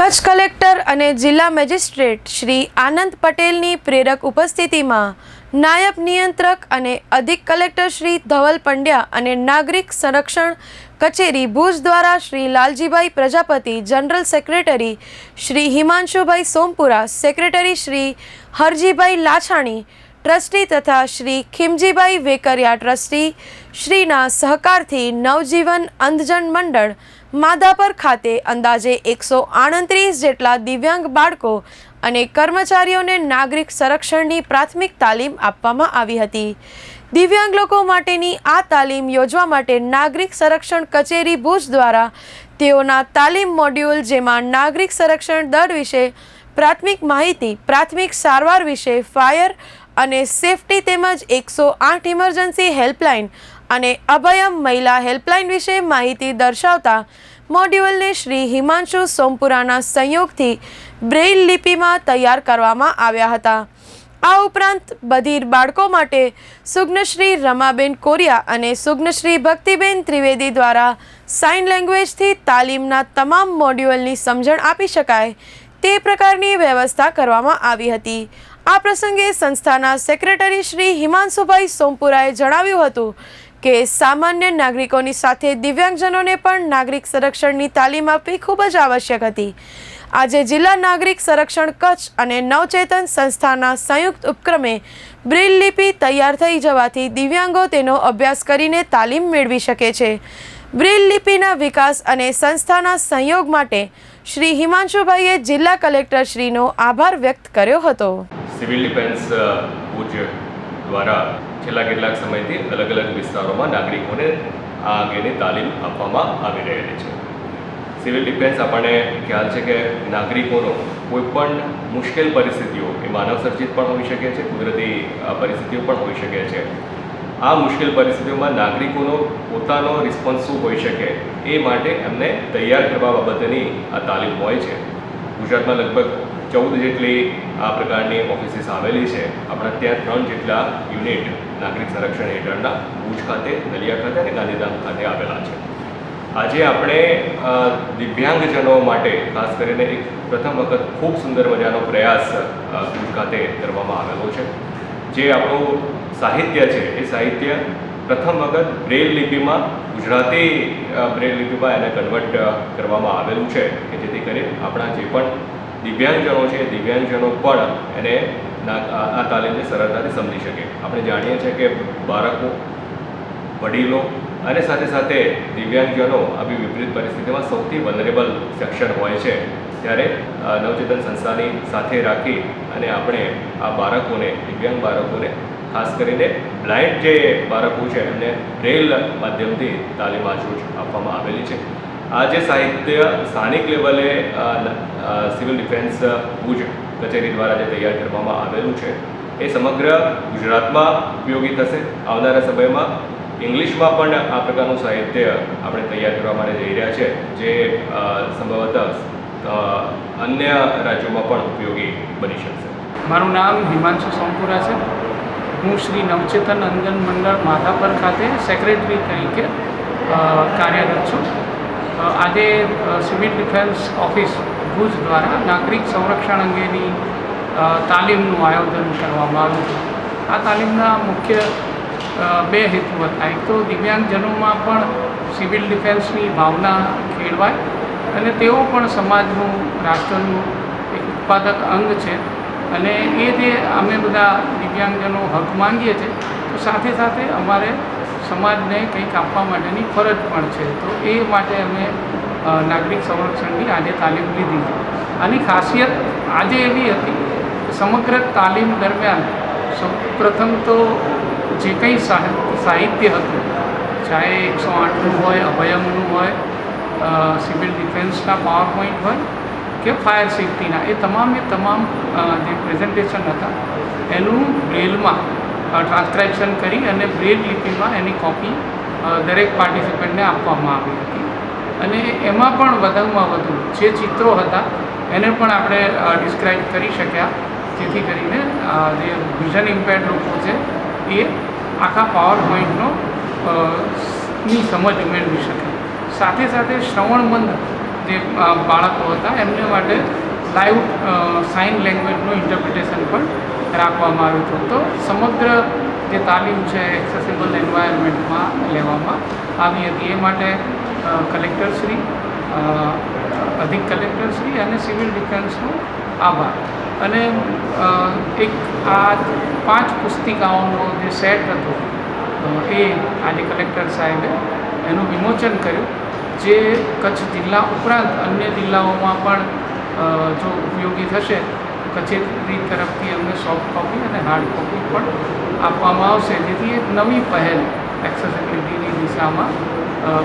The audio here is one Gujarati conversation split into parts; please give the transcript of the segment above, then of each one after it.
કચ્છ કલેક્ટર અને જિલ્લા મેજિસ્ટ્રેટ શ્રી આનંદ પટેલની પ્રેરક ઉપસ્થિતિમાં નાયબ નિયંત્રક અને અધિક કલેક્ટર શ્રી ધવલ પંડ્યા અને નાગરિક સંરક્ષણ કચેરી ભુજ દ્વારા Shri Laljibhai Prajapati, general secretary Shri Himanshubhai Sompura, secretary Shri Harjibhai Lachhani trustee તથા શ્રી ખીમજીભાઈ વેકરિયા ટ્રસ્ટી શ્રીના સહકારથી નવજીવન અંધજન મંડળ માધાપર ખાતે અંદાજે એકસો આડત્રીસ જેટલા દિવ્યાંગ બાળકો અને કર્મચારીઓને નાગરિક સંરક્ષણની પ્રાથમિક તાલીમ આપવામાં આવી હતી. દિવ્યાંગ લોકો માટેની આ તાલીમ યોજવા માટે નાગરિક સંરક્ષણ કચેરી ભુજ દ્વારા તેઓના તાલીમ મોડ્યુલ જેમાં નાગરિક સંરક્ષણ દળ વિશે પ્રાથમિક માહિતી, પ્રાથમિક સારવાર વિશે ફાયર અને સેફટી તેમજ એકસો આઠ ઇમરજન્સી હેલ્પલાઇન અને અભયમ મહિલા હેલ્પલાઇન વિશે માહિતી દર્શાવતા મોડ્યુલને શ્રી હિમાંશુ સોમપુરાના સંયોગથી બ્રેઇલ લિપિમાં તૈયાર કરવામાં આવ્યા હતા. આ ઉપરાંત બધીર બાળકો માટે સુગ્નશ્રી રમાબેન કોરિયા અને સુગ્નશ્રી ભક્તિબેન ત્રિવેદી દ્વારા સાઇન લેંગ્વેજથી તાલીમના તમામ મોડ્યુલની સમજણ આપી શકાય તે પ્રકારની વ્યવસ્થા કરવામાં આવી હતી. આ પ્રસંગે સંસ્થાના સેક્રેટરી શ્રી હિમાંશુભાઈ સોમપુરાએ જણાવ્યું હતું કે સામાન્ય નાગરિકોની સાથે દિવ્યાંગજનોને પણ નાગરિક સંરક્ષણની તાલીમ આપવી ખૂબ જ આવશ્યક હતી. આજે જિલ્લા નાગરિક સંરક્ષણ કચ્છ અને નવચેતન સંસ્થાના સંયુક્ત ઉપક્રમે બ્રેલ લિપિ તૈયાર થઈ જવાથી દિવ્યાંગો તેનો અભ્યાસ કરીને તાલીમ મેળવી શકે છે. બ્રેલ લિપિના વિકાસ અને સંસ્થાના સહયોગ માટે શ્રી હિમાંશુભાઈએ જિલ્લા કલેક્ટરશ્રીનો આભાર વ્યક્ત કર્યો હતો. સિવિલ ડિફેન્સ ભુજ દ્વારા છેલ્લા કેટલાક સમયથી અલગ અલગ વિસ્તારોમાં નાગરિકોને આ અંગેની તાલીમ આપવામાં આવી રહેલી છે. સિવિલ ડિફેન્સ આપણને ખ્યાલ છે કે નાગરિકોનો કોઈ પણ મુશ્કેલ પરિસ્થિતિઓ એ માનવ સર્જિત પણ હોઈ શકે છે, કુદરતી પરિસ્થિતિઓ પણ હોઈ શકે છે. આ મુશ્કેલ પરિસ્થિતિઓમાં નાગરિકોનો પોતાનો રિસ્પોન્સ શું હોઈ શકે એ માટે એમને તૈયાર કરવા બાબતેની આ તાલીમ હોય છે. ગુજરાતમાં લગભગ ચૌદ જેટલી આ પ્રકારની ઓફિસીસ આવેલી છે. આપણા ત્યાં ત્રણ જેટલા યુનિટ નાગરિક સંરક્ષણ હેઠળના ભુજ ખાતે, નલિયા ખાતે અને ગાંધીધામ ખાતે આવેલા છે. આજે આપણે દિવ્યાંગજનો માટે ખાસ કરીને એક પ્રથમ વખત ખૂબ સુંદર મજાનો પ્રયાસ ભુજ ખાતે કરવામાં આવેલો છે. જે આપણું સાહિત્ય છે, એ સાહિત્ય પ્રથમ વખત બ્રેલ લિપિમાં, ગુજરાતી બ્રેલ લિપિમાં એને કન્વર્ટ કરવામાં આવેલું છે કે જેથી કરી આપણા જે પણ દિવ્યાંગજનો છે, દિવ્યાંગજનો પણ એને આ તાલીમને સરળતાથી સમજી શકે. આપણે જાણીએ છીએ કે બાળકો, વડીલો અને સાથે સાથે દિવ્યાંગજનો આવી વિપરીત પરિસ્થિતિમાં સૌથી વનરેબલ સેક્શન હોય છે. ત્યારે નવચેતન સંસ્થાની સાથે રાખી અને આપણે આ બાળકોને, દિવ્યાંગ બાળકોને ખાસ કરીને બ્લાઇન્ડ જે બાળકો છે એમને રેલ માધ્યમથી તાલીમ આજુ આપવામાં આવેલી છે. આ જે સાહિત્ય સ્થાનિક લેવલે સિવિલ ડિફેન્સ ભુજ કચેરી દ્વારા જે તૈયાર કરવામાં આવેલું છે, એ સમગ્ર ગુજરાતમાં ઉપયોગી થશે. આવનારા સમયમાં ઇંગ્લિશમાં પણ આ પ્રકારનું સાહિત્ય આપણે તૈયાર કરવા માટે જઈ રહ્યા છે, જે સંભવત અન્ય રાજ્યોમાં પણ ઉપયોગી બની શકશે. મારું નામ હિમાંશુ સોમપુરા છે. હું શ્રી નવચેતન અંજન મંડળ માધાપર ખાતે સેક્રેટરી તરીકે કાર્યરત છું. આજે સિવિલ ડિફેન્સ ઓફિસ ભુજ દ્વારા નાગરિક સંરક્ષણ અંગેની તાલીમનું આયોજન કરવામાં આવ્યું છે આ તાલીમના મુખ્ય બે હેતુ હતા. એક તો દિવ્યાંગજનોમાં પણ સિવિલ ડિફેન્સની ભાવના કેળવાય અને તેઓ પણ સમાજનું, રાષ્ટ્રનું એક ઉત્પાદક અંગ છે. અને એ જે અમે બધા દિવ્યાંગજનો હક માંગીએ છીએ, તો સાથે સાથે અમારે સમાજને કંઈક આપવા માટેની ફરજ પણ છે. તો એ માટે અમે નાગરિક સંરક્ષણની આજે તાલીમ લીધી આની ખાસિયત આજે એવી હતી સમગ્ર તાલીમ દરમિયાન સૌપ્રથમ તો જે કંઈ સાહ- સાહિત્ય હતું, ચાહે એકસો આઠનું હોય, અભયમનું હોય સિવિલ ડિફેન્સના પાવર પોઈન્ટ હોય કે ફાયર સેફ્ટીના, એ તમામે તમામ જે પ્રેઝન્ટેશન હતા, એનું બ્રેલમાં ટ્રાન્સક્રાઇપ્શન કરી અને બ્રેલ લિપિમાં એની કોપી દરેક પાર્ટિસિપન્ટને આપવામાં આવી હતી. અને એમાં પણ વધુમાં વધુ જે ચિત્રો હતા, એને પણ આપણે ડિસ્ક્રાઇબ કરી શક્યા. જેથી કરીને જે વિઝન ઇમ્પેર્ડ લોકો છે, એ આખા પાવર પોઈન્ટનો ની સમજ મેળવી શકે. સાથે સાથે શ્રવણમંદ જે બાળકો હતા, એમને માટે લાઈવ સાઇન લેંગ્વેજનું ઇન્ટરપ્રિટેશન પણ રાખવામાં આવ્યું હતું. તો સમગ્ર જે તાલીમ છે એક્સેસિબલ એન્વાયરમેન્ટમાં લેવામાં આવી હતી. એ માટે કલેક્ટરશ્રી અધિક કલેક્ટરશ્રી અને સિવિલ ડિફેન્સનો આભાર. અને એક આ પાંચ પુસ્તિકાઓનો જે સેટ હતો એ આજે કલેક્ટર સાહેબે એનું વિમોચન કર્યું, જે કચ્છ જિલ્લા ઉપરાંત અન્ય જિલ્લાઓમાં પણ જો ઉપયોગી થશે કચેરી તરફથી અમને સોફ્ટ કોપી અને હાર્ડ કોપી પણ આપવામાં આવશે. જેથી એક નવી પહેલ એક્સેસિબિલિટીની દિશામાં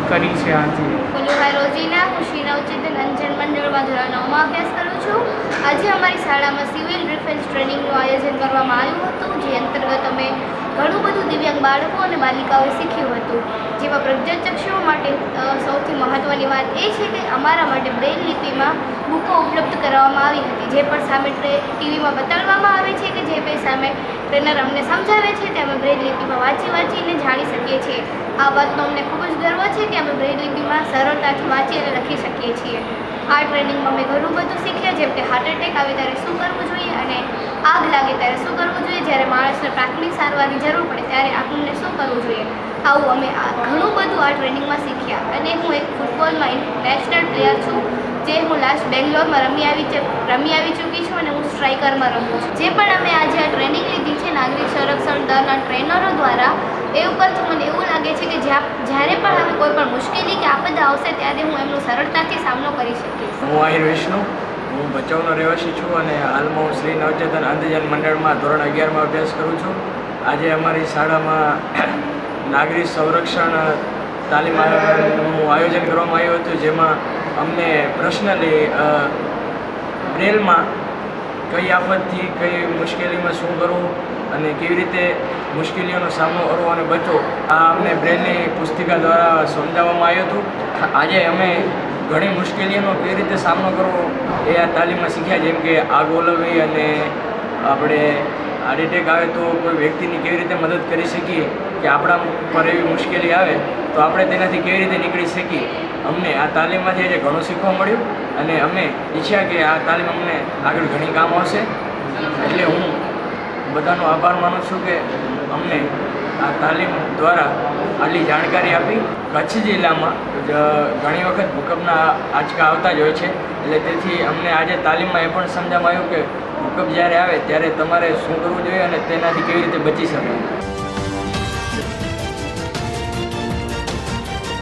કરી છે આજે. બોલુભાઈ રોજીના હું શ્રી નવચેતન અંજન મંડળમાં ધોરણ નવમાં અભ્યાસ કરું છું. આજે અમારી શાળામાં સિવિલ ડિફેન્સ ટ્રેનિંગનું આયોજન કરવામાં આવ્યું હતું, જે અંતર્ગત અમે ઘણું બધું દિવ્યાંગ બાળકો અને બાલિકાઓએ શીખ્યું હતું. જેમાં પ્રજ્ઞાચક્ષુઓ માટે સૌથી મહત્ત્વની વાત એ છે કે અમારા માટે બ્રેલ લિપિમાં બુકો ઉપલબ્ધ કરવામાં આવી હતી. જે પણ સામે ટીવીમાં બતાડવામાં આવે છે કે જે પણ સામે ટ્રેનર અમને સમજાવે છે તે અમે બ્રેલ લિપિમાં વાંચી વાંચીને જાણી શકીએ છીએ. આ વાતનો અમને ખૂબ જ ગર્વ છે કે અમે બ્રેલ લિપિમાં સરળતાથી વાંચી અને લખી શકીએ છીએ. આ ટ્રેનિંગમાં અમે ઘણું બધું શીખ્યા, જેમ કે હાર્ટ એટેક આવે ત્યારે શું કરવું જોઈએ અને આગ લાગે ત્યારે શું કરવું જોઈએ, જ્યારે માણસને પ્રાથમિક સારવારની જરૂર પડે ત્યારે આપણને શું કરવું જોઈએ. આવું અમે ઘણું બધું આ ટ્રેનિંગમાં શીખ્યા. અને હું એક ફૂટબોલમાં નેશનલ પ્લેયર છું, જે હું લાસ્ટ બેંગ્લોરમાં રમી આવી રમી આવી ચૂકી છું અને હું સ્ટ્રાઇકરમાં રમું છું. જે પણ અમે આજે આ ટ્રેનિંગ લીધી છે, નાગરિક સંરક્ષણ દળના ટ્રેનરો દ્વારા, એ ઉપરથી મને એવું લાગે છે કે જ્યાં જ્યારે પણ હવે કોઈ પણ આવશે ત્યારે હું એમનો સરળતાથી સામનો કરી શકીશ. હું આહિર વિષ્ણુ. હું ભચાઉનો રહેવાસી છું અને હાલમાં હું શ્રી નવચેતન અંધજન મંડળમાં ધોરણ અગિયારમાં અભ્યાસ કરું છું. આજે અમારી શાળામાં નાગરિક સંરક્ષણ તાલીમ આયોજન કરવામાં આવ્યું હતું, જેમાં અમને પર્સનલી બ્રેલમાં કઈ આફતથી કઈ મુશ્કેલીમાં શું કરવું અને કેવી રીતે મુશ્કેલીઓનો સામનો કરવો અને બચવો, આ અમને બ્રેલની પુસ્તિકા દ્વારા સમજાવવામાં આવ્યું હતું. આજે અમે ઘણી મુશ્કેલીઓનો કેવી રીતે સામનો કરવો એ આ તાલીમમાં શીખ્યા, જેમ કે આગ ઓલવવી અને આપણે હાર્ટ એટેક આવે તો કોઈ વ્યક્તિની કેવી રીતે મદદ કરી શકીએ, કે આપણા પર એવી મુશ્કેલી આવે, તો આપણે તેનાથી કેવી રીતે નીકળી શકીએ. અમને આ તાલીમમાંથી આજે ઘણું શીખવા મળ્યું અને અમે ઈચ્છ્યા કે આ તાલીમ અમને આગળ ઘણી કામ આવશે. એટલે હું બધાનો આભાર માનું છું કે અમને આ તાલીમ દ્વારા આટલી જાણકારી આપી. કચ્છ જિલ્લામાં ઘણી વખત ભૂકંપના આંચકા આવતા જ હોય છે. એટલે તેથી અમને આજે તાલીમમાં એ પણ સમજામાં આવ્યું કે ભૂકંપ જ્યારે આવે ત્યારે તમારે શું કરવું જોઈએ અને તેનાથી કેવી રીતે બચી શકાય.